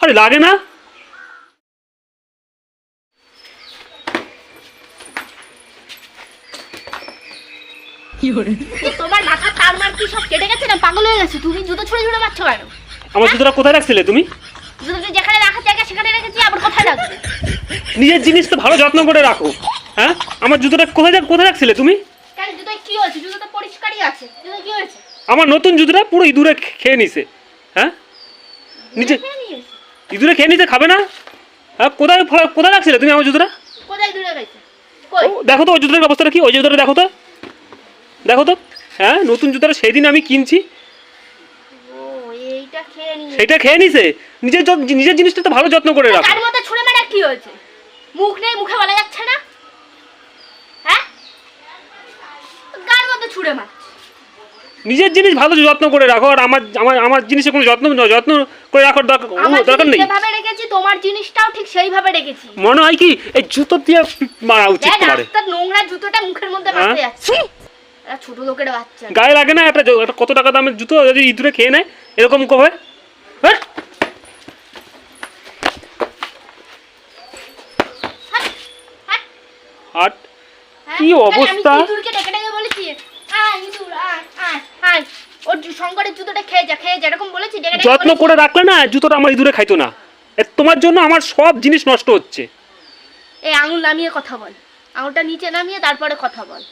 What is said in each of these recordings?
আরে লাগে না। তোমার মাথার তার মার কি সব কেটে গেছে না পাগল হয়ে গেছে? তুমি জুতো ছুঁড়ে ছুঁড়ে মারছো কেন? আমার জুতোটা কোথায় রাখছিলে তুমি? জুতোটা যেখানে রাখার জায়গা সেখানে রেখেছি আবার কোথায় রাখবে? নিজের জিনিস তো ভালো যত্ন করে রাখো হ্যাঁ? আমার জুতোটা কোথায় কোথায় রাখছিলে তুমি? জুতো তো পরিষ্কারই আছে। জুতো কি হয়েছে? আমার নতুন জুতোটা পুরো ইঁদুরে খেয়ে নিছে হ্যাঁ? নিয়েছে। ইঁদুরে খেয়ে নিতে খাবে না? হ্যাঁ কোথায় কোথায় রাখছিলে তুমি আমার জুতোটা? কোথায় দূরে দেখো তো ওই জুতোটার অবস্থাটা কি? ওই জুতোটা দেখো তো। দেখো তো। হ্যাঁ নতুন জুতোটা সেই দিন আমি কিনছি। সেটা খেয়ে নিছে নিজের নিজের জিনিসটা তো ভালো যত্ন করে রাখো। তার মধ্যে ছুঁড়ে মারা কি হয়েছে? মুখ নেই মুখে বলা যাচ্ছে না হ্যাঁ গার মধ্যে ছুঁড়ে মার নিজের জিনিস ভালো যত্ন করে রাখো আর আমার আমার আমার জিনিসের কোনো যত্ন যত্ন করে রাখার দরকার দরকার নেই। যেভাবে রেখেছি তোমার জিনিসটাও ঠিক সেইভাবে রেখেছি। মনে হয় কি এই জুতো দিয়ে মারা উচিত তোমার। নোংরা জুতোটা মুখের মধ্যে হ্যাঁ? মারতে যাচ্ছে। ছোট লোকের বাচ্চা। গায়ে লাগে না একটা জ- একটা কত টাকা দামের জুতো যদি ইঁদুরে খেয়ে নেয় এরকম কবে হ্যাঁ। হাট, হ্যাঁ? কি অবস্থা? ওর শঙ্করের জুতোটা খেয়ে যা খেয়ে যা এরকম বলেছি ডেকে ডেকে যত্ন করে রাখলে না জুতোটা আমার ইঁদুরে খাইতো না। তোমার জন্য আমার সব জিনিস নষ্ট হচ্ছে। এই আঙুল নামিয়ে কথা বল। আঙুলটা নিচে নামিয়ে তারপরে কথা বল।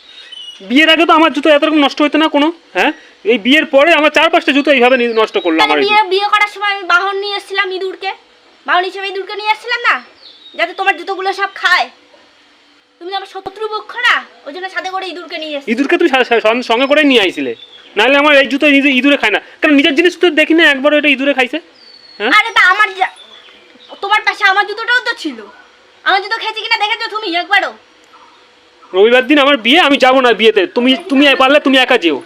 বিয়ের আগে তো আমার জুতো এতরকম নষ্ট হতো না কোনো হ্যাঁ? এই বিয়ের পরে আমার চার পাঁচটা জুতো এইভাবে নষ্ট করল আমার বিয়ে বিয়ে করার সময় আমি বাহন নিয়ে এসেছিলাম ইঁদুরকে। বাহন হিসেবে ইঁদুরকে নিয়ে এসেছিলাম না? যাতে তোমার জুতোগুলো সব খায়। তুমি আমার শত্রু পক্ষ না? ওই জন্য সাথে করে ইঁদুরকে নিয়ে এসেছি। ইঁদুরকে তুমি সঙ্গে- করে নিয়ে আইছিলে। নাহলে আমার এই জুতো নিজে ইঁদুরে খায় না। কারণ নিজের জিনিস তো দেখি না একবার এটা ইঁদুরে খাইছে? হ্যাঁ? আরে তা আমার তোমার পাশে আমার জুতোটাও তো ছিল। আমার জুতো খেয়েছি কিনা দেখেছ তুমি একবারও? রবিবার দিন আমার বিয়ে আমি যাব না বিয়েতে। তুমি তুমি পারলে তুমি একা যেও।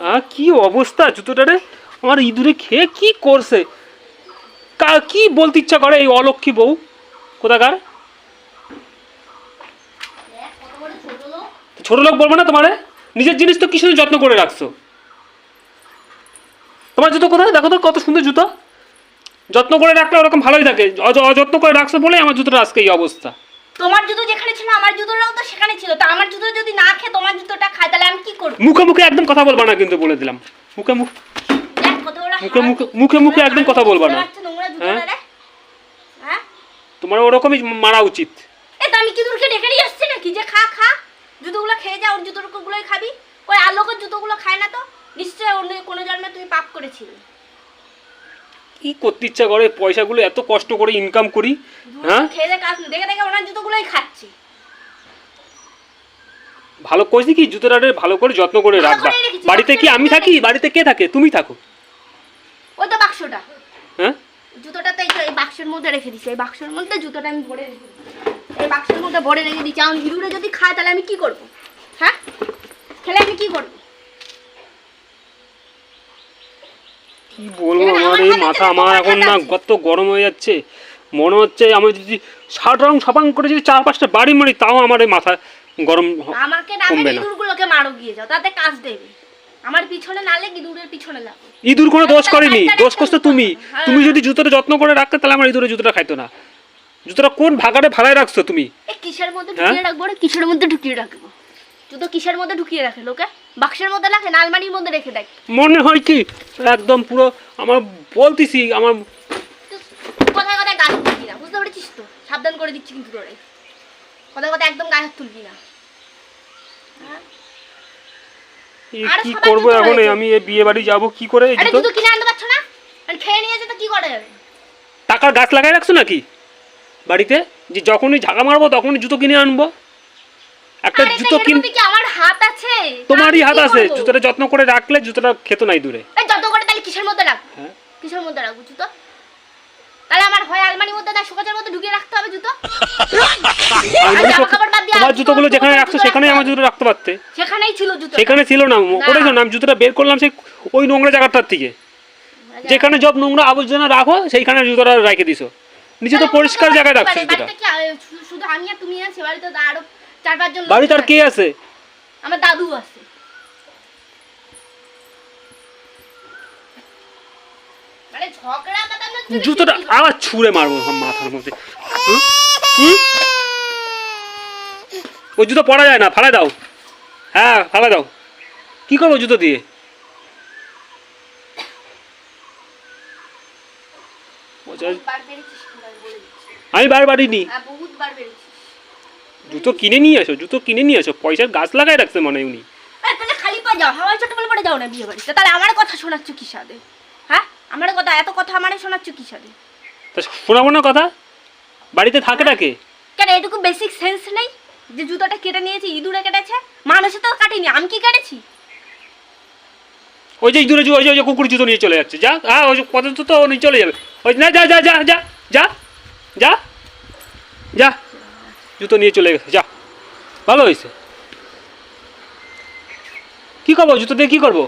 আ কি অবস্থা জুতোটারে আমার ইঁদুরে খেয়ে কি করছে? কা কি বলতে ইচ্ছা করে এই অলক্ষী বউ? কোথাকার? ছোট লোক বলব না তোমারে? নিজের জিনিস তো কি সুন্দর যত্ন করে রাখছো? তোমার জুতো কোথায়? দেখো তো কত সুন্দর জুতো। যত্ন করে রাখলে ওরকম ভালোই থাকে। অযত্ন করে রাখছো বলে আমার জুতোটা আজকে এই অবস্থা। তোমার জুতো যেখানে ছিল আমার জুতোটাও তো সেখানে ছিল। তা আমার জুতো যদি না খেয়ে তোমার জুতোটা খায় তাহলে আমি কি করব? মুখে মুখে একদম কথা বলবা না কিন্তু বলে দিলাম। মুখে মুখ মুখে মুখে- মুখে মুখে একদম কথা বলবা না। রে? হ্যাঁ? তোমার ওরকমই মারা উচিত। এ তো আমি কি দূরকে ডেকে নিয়ে আসছি নাকি? যে খা খা। জুতোগুলো খেয়ে যা ওর জুতোগুলোই খাবি। ওই আলোকের জুতোগুলো খায় না তো? নিশ্চয়ই অন্য কোনো জন্মে তুমি পাপ করেছিলে। কি করতে ইচ্ছা করে? পয়সাগুলো এত কষ্ট করে ইনকাম করি হ্যাঁ? খেয়ে কাজ দেখে দেখে ওনার জুতোগুলোই খাচ্ছি। ভালো কইছি কি জুতোটারে ভালো করে যত্ন করে রাখবা। বাড়িতে কি আমি থাকি? বাড়িতে কে থাকে? তুমি থাকো। ওই তো বাক্সটা। হ্যাঁ? জুতোটা তো এই বাক্সের মধ্যে রেখে দিচ্ছি এই বাক্সের মধ্যে জুতোটা আমি ভরে রেখে বাক্সের মধ্যে ভরে রেখে দিচ্ছি। আমার হিরুরে যদি খায় তাহলে আমি কি করব? হ্যাঁ? খেলে আমি কি করব? কি বলব আমার এই মাথা আমার এখন না। কত গরম হয়ে যাচ্ছে। মনে হচ্ছে আমি যদি ষাট রং সাপাং করে যদি চার পাঁচটা বাড়ি মারি তাও আমার এই মাথা গরম আমাকে না ইঁদুরগুলোকে মারো গিয়ে যাও তাতে কাজ দেবে। আমার পিছনে না লেগে ইঁদুরের পিছনে লাগো ইঁদুর কোনো দোষ করেনি। দোষ করছ তুমি। হ্যাঁ। তুমি যদি জুতোটা যত্ন করে রাখতে তাহলে আমার ইঁদুরে জুতোটা খাইতো না। জুতোটা কোন ভাগাড়ে ভাড়ায় রাখছো তুমি? কিসের মধ্যে হ্যাঁ? ঢুকিয়ে রাখব রে? কিসের মধ্যে ঢুকিয়ে রাখব? জুতো কিসের মধ্যে ঢুকিয়ে রাখে লোকে? বাক্সের মধ্যে রাখে না আলমারির মধ্যে রেখে দেয়? মনে হয় কি একদম পুরো আমার বলতেছি আমার কথায় কথায় গায়ে তুলবি না বুঝতে পেরেছিস তো? সাবধান করে দিচ্ছি কিন্তু তোরে। কথায় কথায় একদম গায়ে হাত তুলবি না। হ্যাঁ? কি করব এখন? আমি এ বিয়ে বাড়ি যাব কি করে? এই জুতো কিনে আনতে পারছ না? আর খেয়ে নিয়ে যেতে কি করা? যাবে টাকার গাছ লাগাই রাখছো নাকি? বাড়িতে যে যখনই ঝাঁকা মারবো তখনই জুতো কিনে আনব। একটা জুতো কিন কি আমার হাত আছে? তোমারই হাত আছে জুতোটা যত্ন করে রাখলে জুতোটা খেতো নাই দূরে। এই যত করে তাহলে কিসের মধ্যে রাখব? হ্যাঁ। কিসের মধ্যে রাখব জুতো? তাহলে আমার হয় আলমারির মধ্যে না শোকাজের মধ্যে ঢুকিয়ে রাখতে হবে জুতো? আমি আর বলি জামা তো, কাপড় বাদ দিয়ে আর তোমার জুতোগুলো যেখানে রাখছো সেখানেই আমার জুতো রাখতে পারতে। সেখানেই ছিল জুতো সেখানে ছিল না। করেছ না আমি জুতোটা বের করলাম সেই ওই নোংরা জায়গাটার থেকে। যেখানে সব নোংরা আবর্জনা রাখো সেইখানে জুতোটা রেখে দিছো। নিচে তো পরিষ্কার জায়গায় রাখছো কি শুধু আমি আর তুমি আছে বাড়িতে তো আরও চার পাঁচজন বাড়িতে আর কে আছে? আমার দাদু আছে। মানে জুতোটা আবার ছুঁড়ে মারবো মাথার মধ্যে? ওই জুতো পরা যায় না ফালাই দাও। হ্যাঁ ফালাই দাও। কি করব জুতো দিয়ে বোঝা- বহুতবার বেড়েছিস তোরা, বলে দিচ্ছি। আমি হ্যাঁ, বহুতবার বেড়েছিস। জুতো কিনে নিয়ে আসো জুতো কিনে নিয়ে আসো পয়সার গাছ লাগাই রাখছে মনে হয় উনি। খালি পা যাও হাওয়াই চট বলে যাও না বিয়ে বাড়িতে। তাহলে আমার কথা শোনাচ্ছ কি সাথে? হ্যাঁ? আমার কথা এত কথা আমারে শোনাচ্ছ কি সাথে? তা শোনাবো না কথা? বাড়িতে থাকে নাকি কেন এটুকু বেসিক সেন্স নেই? যে জুতোটা কেটে নিয়েছি ইঁদুরে কেটেছে? মানুষে তো কাটেনি আমি কি কেটেছি? ওই যে দূরে ওই যে ওই যে কুকুর জুতো নিয়ে চলে যাচ্ছে। যা হ্যাঁ ওই যে কত জুতো ও নিয়ে চলে যাবে। ওই না যা যা যা যা যা যা যা জুতো নিয়ে চলে গেছে যা। ভালো হয়েছে। কি করব জুতো দিয়ে কি করব?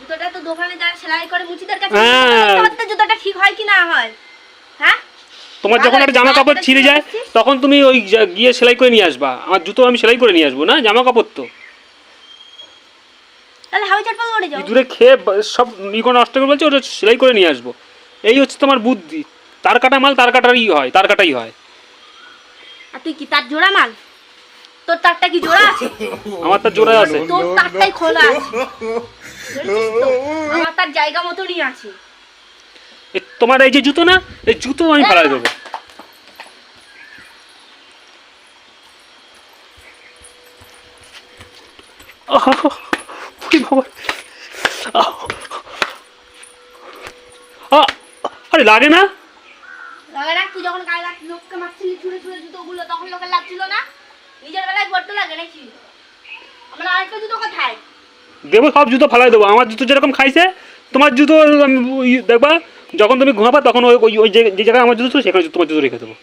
জুতোটা তো দোকানে যারা সেলাই করে মুচিদের কাছে। জিজ্ঞেস করতে হবে তো জুতোটা ঠিক কি না হয়? হ্যাঁ? তোমার যখন একটা জামা কাপড় ছিঁড়ে যায় তখন তুমি ওই গিয়ে সেলাই করে নিয়ে আসবা। আমার জুতো আমি সেলাই করে নিয়ে আসব না? জামা কাপড় তো। তাহলে হাওয়াই পড়ে যাও। ইঁদুরে খেয়ে সব ইগো নষ্ট করে বলছে ওটা সেলাই করে নিয়ে আসব। এই হচ্ছে তোমার বুদ্ধি। তার কাটা মাল তার কাটারই হয় তার কাটাই হয়। আর তুই কি তার জোড়া মাল? তোর তারটা কি জোড়া আছে? আমার তার জোড়া আছে। তোর তারটাই খোলা আছে। আমার তার জায়গা মতনই আছে। তোমার এই যে জুতো না এই জুতো আমি ফেলাই দেবো। ওরে বাবা। আরে লাগে না? লাগে না তুই যখন গায়ে লাগ লোককে মারছিলি ছুঁড়ে ছুঁড়ে জুতোগুলো তখন লোকের লাগছিল না? নিজের বেলায় বড্ড লাগে নাকি? আমার আরেকটা জুতো কোথায়? দেবো সব জুতো ফেলাই দেবো। আমার জুতো যেরকম খাইছে তোমার জুতো দেখবা যখন তুমি ঘুমাবা তখন ওই ওই- যে জায়গায় আমার জুতো ছিল সেখানে তোমার জুতো রেখে দেবো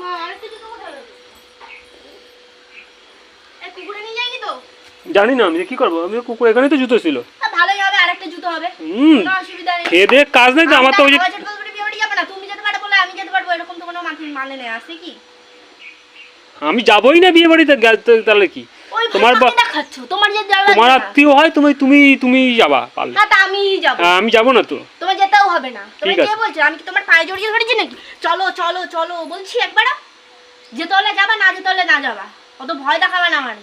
মা, আরেকটা জুতো কোথায় রয়েছে? এই কুকুরে নিয়ে যায়নি তো জানি না আমি কি করব? আমি কুকুর এখানেই তো জুতো ছিল। তা ভালোই হবে আরেকটা জুতো হবে। হুম অসুবিধা নেই। খেয়ে কাজ নেই তো আমার তো ওই যে হাওয়াই চট করে বিয়ে বাড়ি যাবে না। তুমি যেতে পারো বলে আমি যেতে পারব এরকম তো কোনো মানে নেই আছে কি? আমি যাবোই না বিয়ে বাড়িতে তাহলে কি? তোমার তোমার যে আত্মীয় হয় তুমি তুমি তুমি যাবা পারলে। হ্যাঁ তা আমি যাব। হ্যাঁ, আমি যাব না তো। তোমার যেতেও হবে না। তুমি কে বলছো? আমি কি তোমার পায়ে জড়িয়ে ধরেছি নাকি? চলো চলো চলো বলছি একবার যেতে হলে যাবা না যেতে হলে না যাবা। অত ভয় দেখাবা না আমার।